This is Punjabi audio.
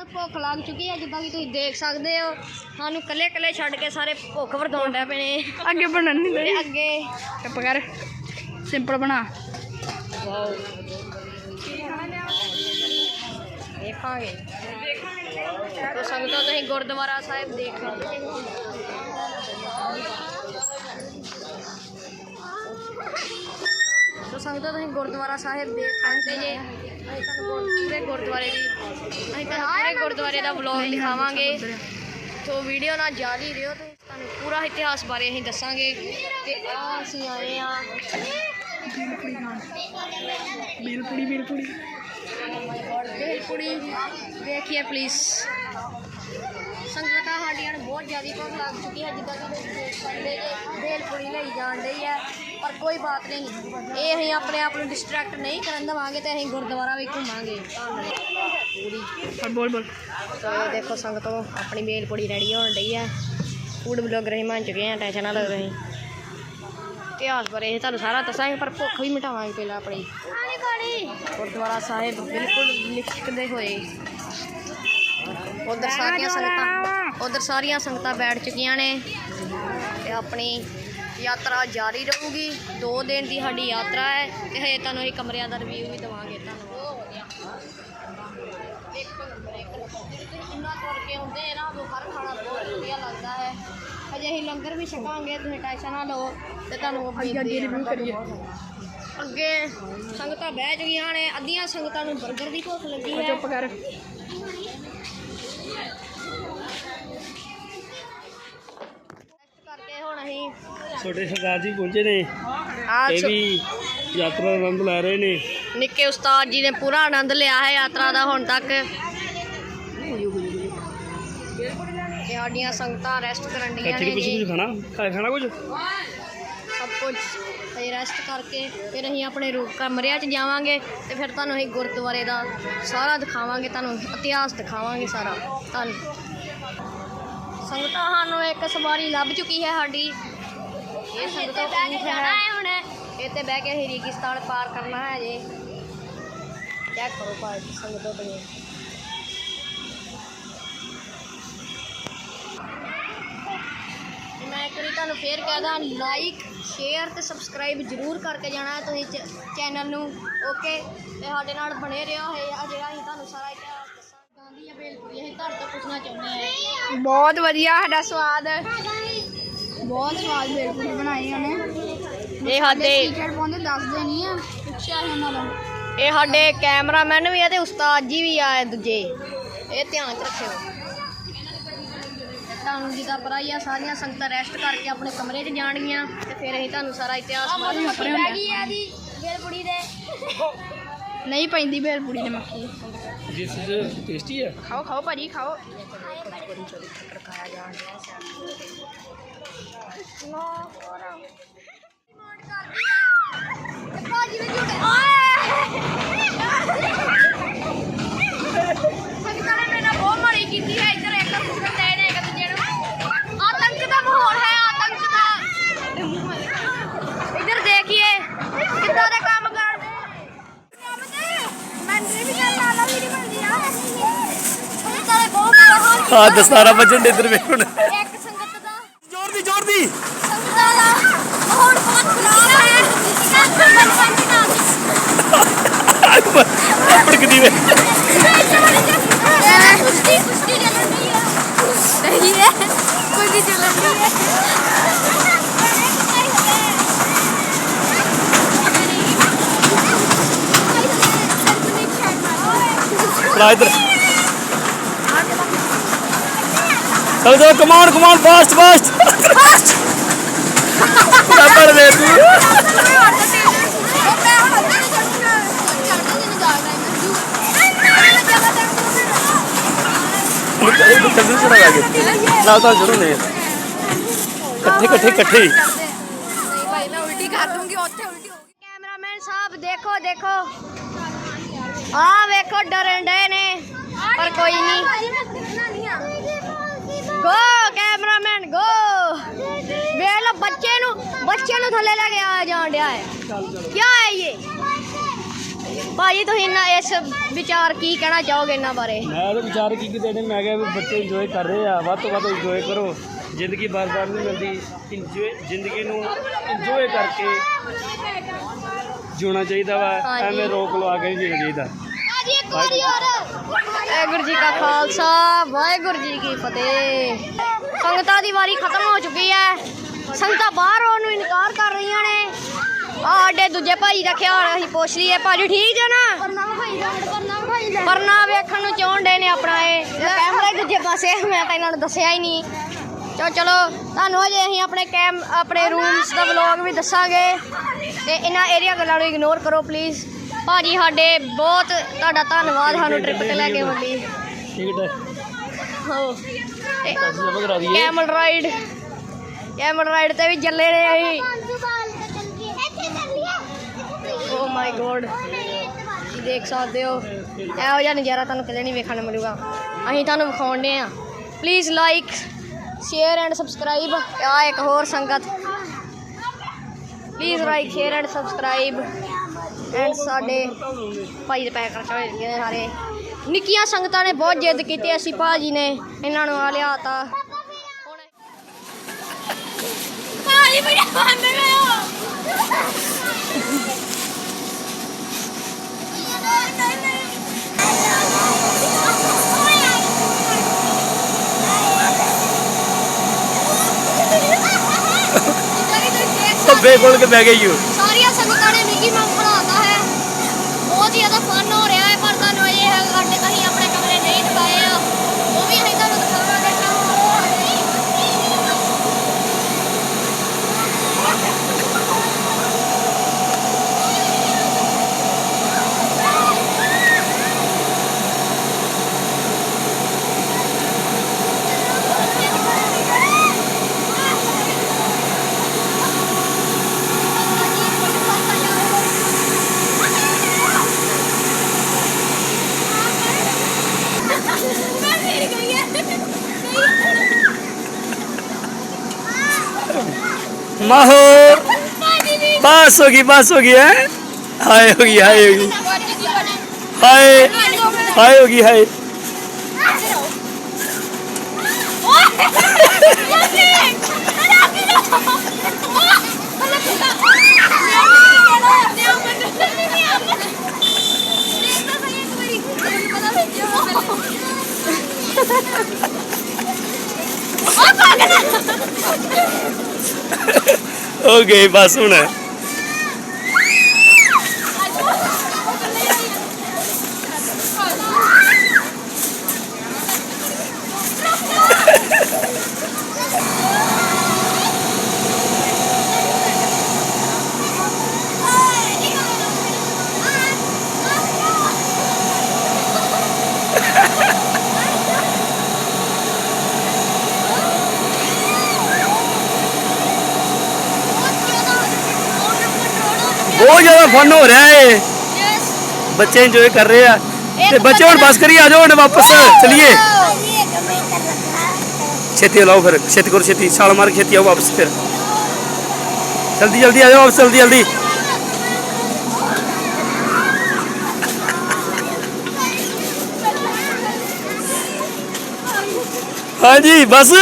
ਨੂੰ ਭੁੱਖ ਲੱਗ ਚੁੱਕੀ ਹੈ ਜਿੱਦਾਂ ਕਿ ਤੁਸੀਂ ਦੇਖ ਸਕਦੇ ਹੋ। ਸਾਨੂੰ ਕੱਲੇ ਕੱਲੇ ਛੱਡ ਕੇ ਸਾਰੇ ਭੁੱਖ ਵਰਦਾਉਣ ਡੈ ਪਏ ਨੇ। ਅੱਗੇ ਬਣਨ ਨਹੀਂ ਤੇ ਦੇ ਅੱਗੇ ਚੁੱਪ ਕਰ। ਸਿੰਪਲ ਬਣਾ। ਵਾਓ। ਦੇਖਾਂਗੇ। ਤੋ ਸੰਗਤਾਂ ਤੁਸੀਂ ਗੁਰਦੁਆਰਾ ਸਾਹਿਬ ਦੇਖ ਸਕਦੇ ਹੋ ਤੋ ਸੰਗਤਾਂ ਤੁਸੀਂ ਗੁਰਦੁਆਰਾ ਸਾਹਿਬ ਦੇਖ ਸਕਦੇ ਜੇ ਅਸੀਂ ਤੁਹਾਨੂੰ ਗੁਰ- ਪੂਰੇ ਗੁਰਦੁਆਰੇ ਦੀ ਅਸੀਂ ਤੁਹਾਨੂੰ ਪੂਰੇ ਗੁਰਦੁਆਰੇ ਦਾ ਵਲੌਗ ਦਿਖਾਵਾਂਗੇ। ਤੋ ਵੀਡੀਓ ਨਾਲ ਜਾਰੀ ਰਿਓ ਤੇ ਤੁਹਾਨੂੰ ਪੂਰਾ ਇਤਿਹਾਸ ਬਾਰੇ ਅਸੀਂ ਦੱਸਾਂਗੇ। ਤੇ ਆ ਅਸੀਂ ਆਏ ਆ। ਬਿਲਕੁਲ ਬਿਲਕੁਲ ਬਿਲਕੁੜੀ ਦੇਖੀਏ ਪਲੀਜ਼ ਸੰਗਤਾਂ ਸਾਡੀਆਂ ਨੂੰ ਬਹੁਤ ਜ਼ਿਆਦਾ ਭੁੱਖ ਲੱਗ ਚੁੱਕੀ ਹੈ ਜਿੱਦਾਂ ਕਿ ਤੁਸੀਂ ਦੇਖ ਸਕਦੇ ਜੇ ਬੇਲਪੁੜੀ ਲਈ ਜਾਣ ਡਈ ਹੈ। ਪਰ ਕੋਈ ਬਾਤ ਨਹੀਂ। ਇਹ ਅਸੀਂ ਆਪਣੇ ਆਪ ਨੂੰ ਡਿਸਟਰੈਕਟ ਨਹੀਂ ਕਰਨ ਦੇਵਾਂਗੇ ਤੇ ਅਸੀਂ ਗੁਰਦੁਆਰਾ ਵੀ ਘੁੰਮਾਂਗੇ। ਪੂਰੀ। ਪਰ ਬੋਲ ਬੋਲ। ਤੋ ਇਹ ਦੇਖੋ ਸੰਗਤੋਂ ਆਪਣੀ ਬੇਲਪੁੜੀ ਰੈਡੀ ਹੋਣ ਡਈ ਹੈ ਫੂਡ ਬਲੌਗਰ ਅਸੀਂ ਬਣ ਚੁੱਕੇ ਹਾਂ ਟੈਨਸ਼ਨ ਨਾ ਲਓ ਤੁਸੀਂ। ਇਤਿਹਾਸ ਬਾਰੇ ਇਹ ਤੁਹਾਨੂੰ ਸਾਰਾ ਦੱਸਾਂਗੇ ਪਰ ਭੁੱਖ ਵੀ ਮਿਟਾਵਾਂਗੇ ਪਹਿਲਾਂ ਆਪਣੀ। ਗੁਰਦੁਆਰਾ ਸਾਹਿਬ ਬਿਲਕੁਲ ਲਿਖਕਦੇ ਹੋਏ। ਉਧਰ ਸਾਰੀਆਂ ਸੰਗਤਾਂ ਉਧਰ ਸਾਰੀਆਂ ਸੰਗਤਾਂ ਬੈਠ ਚੁੱਕੀਆਂ ਨੇ ਤੇ ਆਪਣੀ ਯਾਤਰਾ ਜਾਰੀ ਰਹੂਗੀ 2 ਦਿਨ ਦੀ ਸਾਡੀ ਯਾਤਰਾ ਹੈ ਤੇ ਹਜੇ ਤੁਹਾਨੂੰ ਇਹ ਕਮਰਿਆਂ ਦਾ ਰਿਵਿਊ ਵੀ ਦਵਾਂਗੇ ਤੁਹਾਨੂੰ ਇੰਨਾ ਤੁਰ ਕੇ ਆਉਂਦੇ ਆ ਨਾ ਹਰ ਖਾਣਾ ਬਹੁਤ ਵਧੀਆ ਲੱਗਦਾ ਹੈ ਅਜੇ ਅਸੀਂ ਲੰਗਰ ਵੀ ਛਕਾਂਗੇ ਤੁਸੀਂ ਟੈਨਸ਼ਨ ਨਾ ਲਓ ਤੇ ਤੁਹਾਨੂੰ ਅੱਗੇ ਅੱਗੇ ਰਿਵਿਊ ਕਰੀਏ ਅੱਗੇ ਸੰਗਤਾਂ ਬਹਿ ਚੁੱਕੀਆਂ ਨੇ ਅੱਧੀਆਂ ਸੰਗਤਾਂ ਨੂੰ 버ਗਰ ਦੀ ਭੁੱਖ ਲੱਗੀ ਹੈ ਚੁੱਪ ਕਰ ਛੋਟੇ ਸਰਦਾਰ ਜੀ ਪਹੁੰਚੇ ਨੇ। ਆ ਇਹ ਵੀ ਯਾਤਰਾ ਦਾ ਆਨੰਦ ਲੈ ਰਹੇ ਨੇ। ਨਿੱਕੇ ਉਸਤਾਦ ਜੀ ਨੇ ਪੂਰਾ ਆਨੰਦ ਲਿਆ ਹੈ ਯਾਤਰਾ ਦਾ ਹੁਣ ਤੱਕ। ਤੇ ਸਾਡੀਆਂ ਸੰਗਤਾਂ ਰੈਸਟ ਕਰਨ ਇੱਥੇ ਨੇ ਕੁਝ ਜੀ। ਕੁਝ ਖਾਣਾ? ਖਾ- ਖਾਣਾ ਕੁਝ ਸਭ ਕੁਝ ਅਸੀਂ ਰੈਸਟ ਕਰਕੇ ਫਿਰ ਅਸੀਂ ਆਪਣੇ ਰੂਮ ਕਮਰਿਆਂ 'ਚ ਜਾਵਾਂਗੇ ਤੇ ਫਿਰ ਤੁਹਾਨੂੰ ਅਸੀਂ ਗੁਰਦੁਆਰੇ ਦਾ ਸਾਰਾ ਦਿਖਾਵਾਂਗੇ ਤੁਹਾਨੂੰ ਇਤਿਹਾਸ ਦਿਖਾਵਾਂਗੇ ਸਾਰਾ। ਤੁਹਾਨੂੰ ਸੰਗਤਾਂ ਸਾਨੂੰ ਇੱਕ ਸਵਾਰੀ ਲੱਭ ਚੁੱਕੀ ਹੈ ਸਾਡੀ। ਇਹ ਸੰਗਤਾਂ ਊਂਠ ਹੈ। ਹੁਣ। ਇਹ ਤੇ ਬਹਿ ਕੇ ਅਸੀਂ ਰੇਗਿਸਤਾਨ ਪਾਰ ਕਰਨਾ ਹੈ ਜੇ। ਚੈੱਕ ਕਰੋ ਪਾਰ ਸੰਗਤਾਂ ਬਣੇ ਮੈਂ ਇੱਕ ਵਾਰੀ ਤੁਹਾਨੂੰ ਫੇਰ ਕਹਦਾ ਲਾਈਕ ਸ਼ੇਅਰ ਤੇ ਸਬਸਕ੍ਰਾਈਬ ਜਰੂਰ ਕਰਕੇ ਜਾਣਾ ਤੁਸੀਂ ਚੈਨਲ ਨੂੰ ਓਕੇ ਤੇ ਸਾਡੇ ਨਾਲ ਬਣੇ ਰਹੋ ਹੈ ਜਿਹੜਾ ਅਸੀਂ ਤੁਹਾਨੂੰ ਸਾਰਾ ਤੋਂ ਪੁੱਛਣਾ ਚਾਹੁੰਦੇ ਬਹੁਤ ਵਧੀਆ ਸਾਡਾ ਸਵਾਦ। ਬਹੁਤ ਸਵਾਦ ਬਿਲਕੁਲ ਬਣਾਈ ਉਹਨੇ। ਇਹ ਸਾਡੇ ਟੀਚਰ ਪਾਉਂਦੇ ਦੱਸਦੇ ਨਹੀਂ ਆ ਪੁੱਛਿਆ ਉਹਨਾਂ ਦਾ ਇਹ ਸਾਡੇ ਕੈਮਰਾਮੈਨ ਵੀ ਆ ਤੇ ਉਸਤਾਦ ਜੀ ਵੀ ਆ ਦੂਜੇ। ਇਹ ਧਿਆਨ ਚ ਰੱਖਿਓ। ਤੇ ਤੁਹਾਨੂੰ ਜਿੱਦਾਂ ਪਤਾ ਹੀ ਆ ਸਾਰੀਆਂ ਸੰਗਤਾਂ ਰੈਸਟ ਕਰਕੇ ਆਪਣੇ ਕਮਰੇ 'ਚ ਜਾਣਗੀਆਂ ਤੇ ਫਿਰ ਅਸੀਂ ਤੁਹਾਨੂੰ ਸਾਰਾ ਇਤਿਹਾਸ ਬੇਲਪੁੜੀ ਦੇ। ਨਹੀਂ ਪੈਂਦੀ ਬੇਲਪੂੜੀ ਦੇ ਮੱਖੀ। ਜਿਸ ਟੇਸਟੀ ਹੈ ਖਾਓ ਖਾਓ ਭਾਜੀ ਖਾਓ ਖੜਕਾਇਆ ਹਾਂ ਦਸਤਾਰਾ ਵੱਜਣ ਦੇ ਇੱਧਰ ਵੇਖ ਹੁਣ। ਇੱਕ ਸੰਗਤ ਦਾ। ਜ਼ੋਰ ਦੀ ਜ਼ੋਰ ਦੀ। ਸੰਗਤਾਂ ਦਾ ਮਾਹੌਲ ਬਹੁਤ ਖਰਾਬ ਹੈ ਸਰਪੰਚ ਨਾਲ ਭੜਕਦੀ ਵੇ ਕੁਸ਼ਤੀ ਕੁਸ਼ਤੀ ਚੱਲਣ ਰਹੀ ਹੈ ਨਹੀਂ ਹੈ। ਕੁਸ਼ਤੀ ਚੱਲਣ ਰਹੀ ਹੈ। ਫੜਾ ਇੱਧਰ। ਚਲ ਜਾ ਕਮਾਨ ਕਮਾਨ ਫਾਸਟ ਫਾਸਟ ਪੜ ਦੇ ਤੂੰ ਜਲਦੀ ਚੜਾ ਲਾਗੇ ਨਾਲ ਤਾਂ ਜ਼ਰੂਰ ਨੇ ਇਕੱਠੇ ਇਕੱਠੇ ਇਕੱਠੇ ਹੀ। ਨਹੀਂ ਭਾਈ ਮੈਂ ਉਲਟੀ ਕਰ ਦੂੰਗੀ ਉੱਥੇ ਉਲਟੀ ਹੋਗੀ ਕੈਮਰਾਮੈਨ ਸਾਹਿਬ ਦੇਖੋ ਦੇਖੋ ਆ ਵੇਖੋ ਡਰਨ ਡਏ ਨੇ ਪਰ ਕੋਈ ਨਹੀਂ ਗੋ ਕੈਮਰਾਮੈਨ ਗੋ ਵੇਖ ਲੋ ਬੱਚੇ ਨੂੰ ਥੱਲੇ ਲੈ ਕੇ ਆ ਜਾਣ ਡਿਆ ਹੈ। ਕੀ ਹੈ ਇਹ? ਭਾਜੀ ਤੁਸੀਂ ਇਹਨਾਂ ਇਸ ਵਿਚਾਰ ਕੀ ਕਹਿਣਾ ਚਾਹੋਗੇ ਇਹਨਾਂ ਬਾਰੇ? ਮੈਂ ਤਾਂ ਵਿਚਾਰ ਕੀ ਕਿਤੇ ਨੇ? ਮੈਂ ਕਿਹਾ ਵੀ ਬੱਚੇ ਇੰਜੋਏ ਕਰ ਰਹੇ ਆ। ਵੱਧ ਤੋਂ ਵੱਧ ਇੰਜੋਏ ਕਰੋ। ਜ਼ਿੰਦਗੀ ਬਾਰ-ਬਾਰ ਨਹੀਂ ਮਿਲਦੀ। ਇੰਜੋਏ ਜ਼ਿੰਦਗੀ ਨੂੰ ਇੰਜੋਏ ਕਰਕੇ ਜਿਉਣਾ ਚਾਹੀਦਾ ਵਾ। ਐਵੇਂ ਰੋਕ ਲਵਾ ਕੇ ਨਹੀਂ ਜੀਣਾ ਚਾਹੀਦਾ। ਭਾਜੀ ਇੱਕ ਵਾਰੀ ਹੋਰ। ਵਾਹਿਗੁਰੂ ਜੀ ਕਾ ਖਾਲਸਾ। ਵਾਹਿਗੁਰੂ ਜੀ ਕੀ ਫਤਿਹ। ਸੰਗਤਾਂ ਦੀ ਵਾਰੀ ਖਤਮ ਹੋ ਚੁੱਕੀ ਹੈ। ਸੰਗਤਾਂ ਬਾਹਰ ਆਉਣ ਨੂੰ ਇਨਕਾਰ ਕਰ ਰਹੀਆਂ ਨੇ। ਆਹ ਸਾਡੇ ਦੂਜੇ ਭਾਈ ਦਾ ਖਿਆਲ ਅਸੀਂ ਪੁੱਛ ਲਈਏ। ਭਾਜੀ ਠੀਕ ਜੇ ਨਾ? ਪਰਨਾ ਭਾਈ ਦਾ ਪਰਨਾ ਭਾਈ ਦਾ ਪਰਨਾ ਵੇਖਣ ਨੂੰ ਚਾਹੁਣ ਡੇ ਨੇ ਆਪਣਾ ਇਹ। ਕੈਮਰਾ ਹੀ ਦੂਜੇ ਪਾਸੇ ਆ, ਮੈਂ ਤਾਂ ਇਹਨਾਂ ਨੂੰ ਦੱਸਿਆ ਹੀ ਨਹੀਂ। ਚਲੋ ਚਲੋ ਤੁਹਾਨੂੰ ਅਜੇ ਅਸੀਂ ਆਪਣੇ ਕੈਮ ਆਪਣੇ ਰੂਮਸ ਦਾ ਵਲੌਗ ਵੀ ਦੱਸਾਂਗੇ। ਤੇ ਇਹਨਾਂ ਏਰੀਆ ਗੱਲਾਂ ਨੂੰ ਇਗਨੋਰ ਕਰੋ ਪਲੀਜ਼ ਭਾਜੀ ਸਾਡੇ ਬਹੁਤ ਤੁਹਾਡਾ ਧੰਨਵਾਦ ਸਾਨੂੰ ਟ੍ਰਿਪ ਤੇ ਲੈ ਕੇ ਵੱਡੀ ਟਿਕਟ ਹੋ। ਦਈਏ। ਕੈਮਲ ਰਾਈਡ ਕੈਮਲ ਰਾਈਡ ਤੇ ਵੀ ਚੱਲੇ ਨੇ ਅਸੀਂ। ਓ ਮਾਈ ਗੋਡ ਦੇਖ ਸਕਦੇ ਹੋ। ਇਹੋ ਜਿਹਾ ਨਜ਼ਾਰਾ ਤੁਹਾਨੂੰ ਕਿਤੇ ਨਹੀਂ ਵੇਖਣ ਨੂੰ ਮਿਲੂਗਾ। ਅਸੀਂ ਤੁਹਾਨੂੰ ਵਿਖਾਉਂਦੇ ਆ please like share and subscribe ਆ ਇੱਕ ਹੋਰ ਸੰਗਤ। Please like share and subscribe and ਸਾਡੇ ਭਾਈ ਦੇ ਪੈਕ ਖਰਚ ਹੋਏ ਨੇ ਸਾਰੇ। ਨਿੱਕੀਆਂ ਸੰਗਤਾਂ ਨੇ ਬਹੁਤ ਜਿੱਦ ਕੀਤੀ ਅਸੀਂ ਭਾਜੀ ਨੇ। ਇਹਨਾਂ ਨੂੰ ਆ ਲਿਆਤਾ ਹੁਣ ਭਾਜੀ ਵੀਡੀਓ ਬੰਦ ਕਰੋ ਧੱਬੇ ਖੋਲ ਕੇ ਬਹਿ ਗਈ ਓ ਸਾਰੀਆਂ ਸੰਗਤਾਂ ਨੇ ਮਿਕੀ ਮਾਊਸ ਬਣਾਤਾ ਹੈ ਬਹੁਤ ਜ਼ਿਆਦਾ ਫਨ ਹੋ ਰਿਹਾ ਹੈ ਪਰ ਤੁਹਾਨੂੰ ਇਹ ਹੈ ਸਾਡੇ ਅਸੀਂ ਆਪਣੇ ਕਮਰੇ ਨਹੀਂ ਦਿਖਾਏ ਆ ਉਹ ਵੀ ਅਸੀਂ ਤੁਹਾਨੂੰ ਦਿਖਾਵਾਂਗੇ ਮਾਹੌਰ। ਬਸ ਹੋ ਗਈ ਬਸ ਹੋ ਗਈ ਹੈ? ਹਾਏ ਹੋ ਗਈ ਹਾਏ ਹੋ ਗਈ ਹਾਏ ਹਾਏ ਹੋ ਗਈ ਬਸ ਹੁਣ। ਬਹੁਤ ਜ਼ਿਆਦਾ ਫਨ ਹੋ ਰਿਹਾ ਏ। ਬੱਚੇ ਇੰਜੋਏ ਕਰ ਰਹੇ ਆ। ਤੇ ਬੱਚੇ ਹੁਣ ਬਸ ਕਰੀ ਆ ਜਾਓ ਹੁਣ ਵਾਪਸ। ਚਲਿਏ। ਛੇਤੀ ਲਾਓ ਫਿਰ। ਛੇਤੀ ਕਰੋ ਛੇਤੀ। ਛਾਲ ਮਾਰ ਛੇਤੀ ਆਓ ਵਾਪਸ ਫਿਰ। ਜਲਦੀ ਜਲਦੀ ਆ ਜਾਓ ਵਾਪਸ ਜਲਦੀ ਜਲਦੀ। ਹਾਂਜੀ ਬਸ।